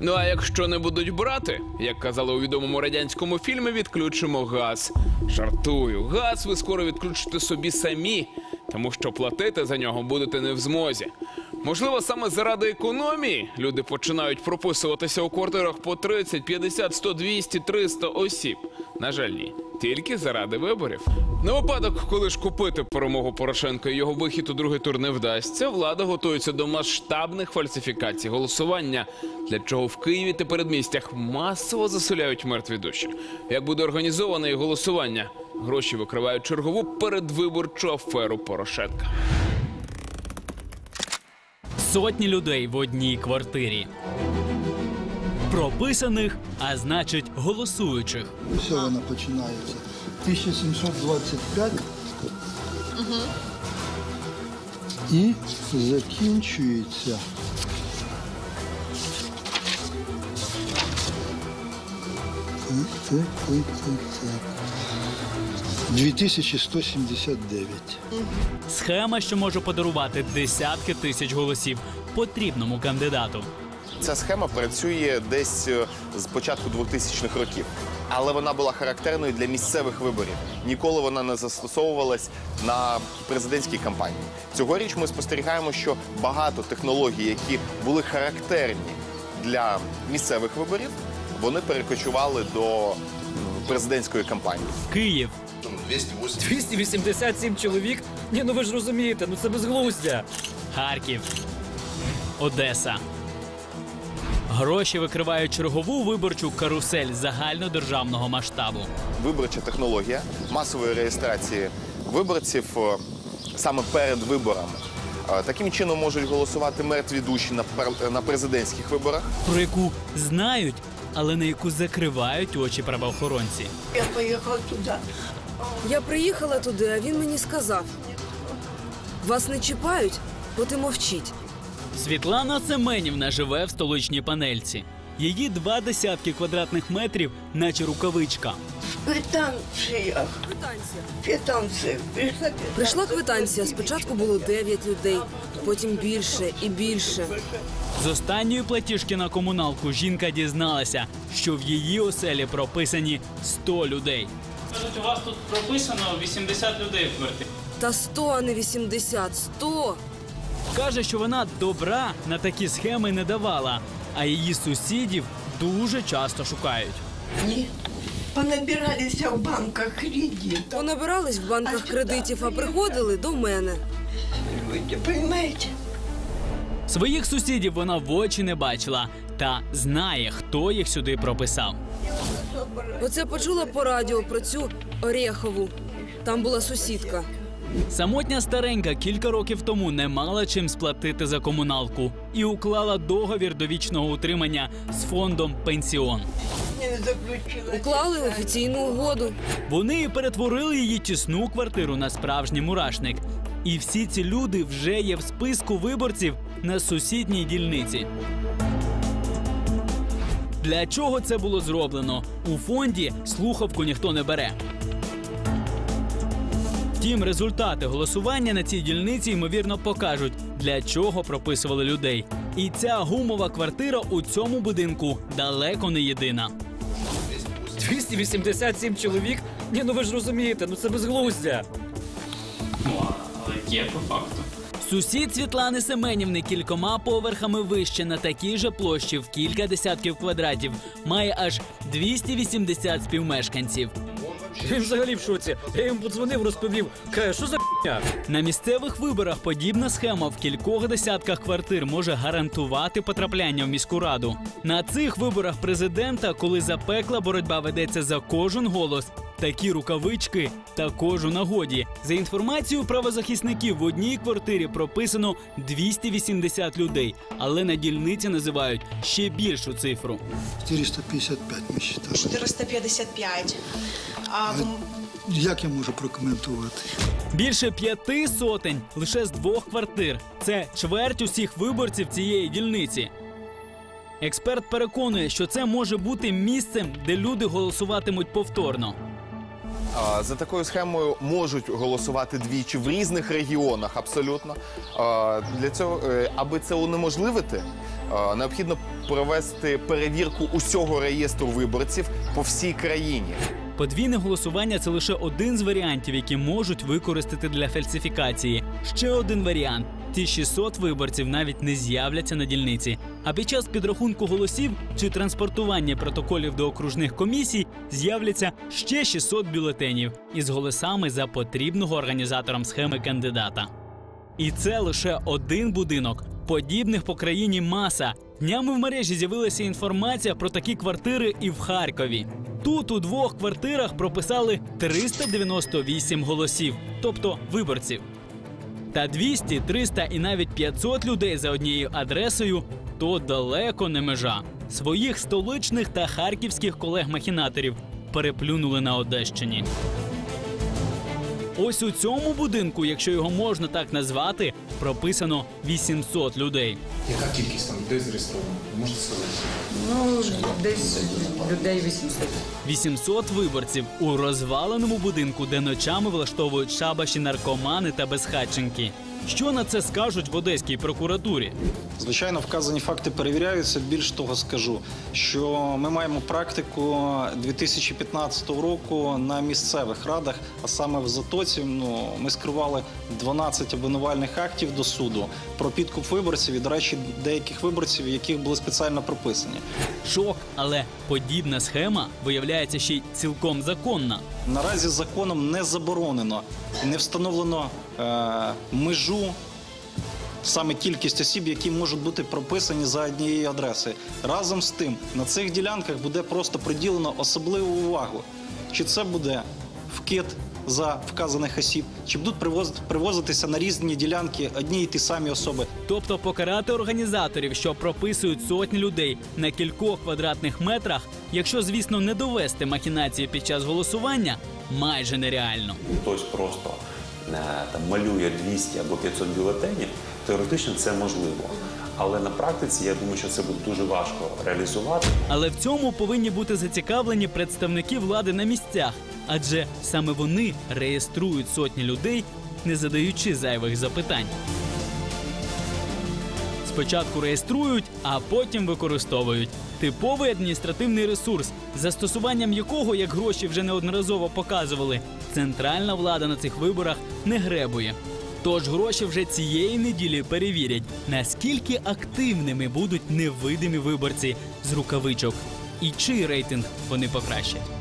Ну а якщо не будуть брати, як казали у відомому радянському фільмі, відключимо газ. Жартую, газ ви скоро відключите собі самі, тому що платити за нього будете не в змозі. Можливо, саме заради економії люди починають прописуватися у квартирах по 30, 50, 100, 200, 300 осіб. На жаль, ні. Тільки заради виборів. На випадок, коли ж купити перемогу Порошенка і його вихід у другий тур не вдасться, влада готується до масштабних фальсифікацій голосування, для чого в Києві та передмістях масово заселяють мертві душі. Як буде організоване і голосування? Гроші викривають чергову передвиборчу аферу Порошенка. Сотні людей в одній квартирі. Прописаних, а значить голосуючих. Все воно починається. 1725 і закінчується. 2179. Схема, що може подарувати десятки тисяч голосів потрібному кандидату. Ця схема працює десь е, з початку 2000-х років, але вона була характерною для місцевих виборів. Ніколи вона не застосовувалась на президентській кампанії. Цьогоріч ми спостерігаємо, що багато технологій, які були характерні для місцевих виборів, вони перекочували до президентської кампанії. Київ 287 чоловік? Ні, ну ви ж розумієте, ну це безглуздя. Харків, Одеса. Гроші викривають чергову виборчу карусель загальнодержавного масштабу. виборча технологія масової реєстрації виборців е, саме перед виборами. Таким чином можуть голосувати мертві душі на на президентських виборах. про яку знають, але на яку закривають очі правоохоронці. Я поїхав туди. Я приїхала туди, а він мені сказав: вас не чіпають, бо ти мовчіть. Світлана Семенівна живе в столичній панельці. Її два десятки квадратних метрів, наче рукавичка. Квитанція. Квитанція. Квитанція. Прийшла Прийшла квитанція. Спочатку було 9 людей, потім більше і більше. З останньої платіжки на комуналку жінка дізналася, що в її оселі прописані 100 людей. Кажуть, у вас тут прописано 80 людей в квартирі. Та 100, а не 80. 100! Каже, що вона добра на такі схеми не давала, а її сусідів дуже часто шукають. Ні. Понабиралися в банках кредитів. Понабирались в банках кредитів, а приходили до мене. Люди, розумієте? Своїх сусідів вона в очі не бачила та знає, хто їх сюди прописав. Оце почула по радіо про цю Орєхову. Там була сусідка. Самотня старенька кілька років тому не мала чим сплатити за комуналку і уклала договір довічного утримання з фондом пенсіон. Уклали офіційну угоду. Вони і перетворили її тісну квартиру на справжній мурашник. І всі ці люди вже є в списку виборців на сусідній дільниці. Для чого це було зроблено? У фонді слухавку ніхто не бере. Втім, результати голосування на цій дільниці ймовірно покажуть, для чого прописували людей. І ця гумова квартира у цьому будинку далеко не єдина. 287 чоловік? Ні, ну ви ж розумієте, ну це безглуздя. Але є по факту. Сусід Світлани Семенівни кількома поверхами вище на такій же площі в кілька десятків квадратів має аж 280 співмешканців. Він взагалі в шоці. Я йому подзвонив, розповів. Каже, що за ***я? На місцевих виборах подібна схема в кількох десятках квартир може гарантувати потрапляння в міську раду. На цих виборах президента, коли запекла боротьба ведеться за кожен голос. Такі рукавички також у нагоді. За інформацією правозахисників, в одній квартирі прописано 280 людей, але на дільниці називають ще більшу цифру. 455 ми вважали. 455. А Як я можу прокоментувати? Більше п'яти сотень лише з двох квартир. Це чверть усіх виборців цієї дільниці. Експерт переконує, що це може бути місцем, де люди голосуватимуть повторно. За такою схемою можуть голосувати двічі в різних регіонах абсолютно. Для цього, е, аби це унеможливити, необхідно провести перевірку усього реєстру виборців по всій країні. Подвійне голосування це лише один з варіантів, які можуть використати для фальсифікації. Ще один варіант: ті 600 виборців навіть не з'являться на дільниці. А під час підрахунку голосів чи транспортування протоколів до окружних комісій з'являться ще 600 бюлетенів із голосами за потрібного організаторам схеми кандидата. І це лише один будинок. Подібних по країні маса. Днями в мережі з'явилася інформація про такі квартири і в Харкові. Тут у двох квартирах прописали 398 голосів, тобто виборців. Та 200, 300 і навіть 500 людей за однією адресою то далеко не межа. Своїх столичних та харківських колег-махінаторів переплюнули на Одещині. Ось у цьому будинку, якщо його можна так назвати, прописано 800 людей. Яка кількість там людей зареєстрована? Ви можете сказати? Ну, десь людей 800. 800 виборців у розваленому будинку, де ночами влаштовують шабаші наркомани та безхатченки. Що на це скажуть в одеській прокуратурі? Звичайно, вказані факти перевіряються. Більш того скажу, що ми маємо практику 2015 року на місцевих радах, а саме в Затоці. Ну ми скривали 12 обвинувальних актів до суду про підкуп виборців і, до речі, деяких виборців, яких були спеціально прописані. Шок, але подібна схема виявляється ще й цілком законна. Наразі законом не заборонено не встановлено межу. Саме кількість осіб, які можуть бути прописані за однією адресою. Разом з тим, на цих ділянках буде просто приділено особливу увагу. Чи це буде вкид за вказаних осіб, чи будуть привоз- привозитися на різні ділянки одні й ті самі особи. Тобто покарати організаторів, що прописують сотні людей на кількох квадратних метрах, якщо, звісно, не довести махінації під час голосування, майже нереально. хтось просто е, там малює 200 або 500 бюлетенів, теоретично це можливо. Але на практиці я думаю, що це буде дуже важко реалізувати. Але в цьому повинні бути зацікавлені представники влади на місцях, адже саме вони реєструють сотні людей, не задаючи зайвих запитань. Спочатку реєструють, а потім використовують. Типовий адміністративний ресурс, застосуванням якого, як гроші вже неодноразово показували, центральна влада на цих виборах не гребує. Тож гроші вже цієї неділі перевірять, наскільки активними будуть невидимі виборці з рукавичок і чий рейтинг вони покращать.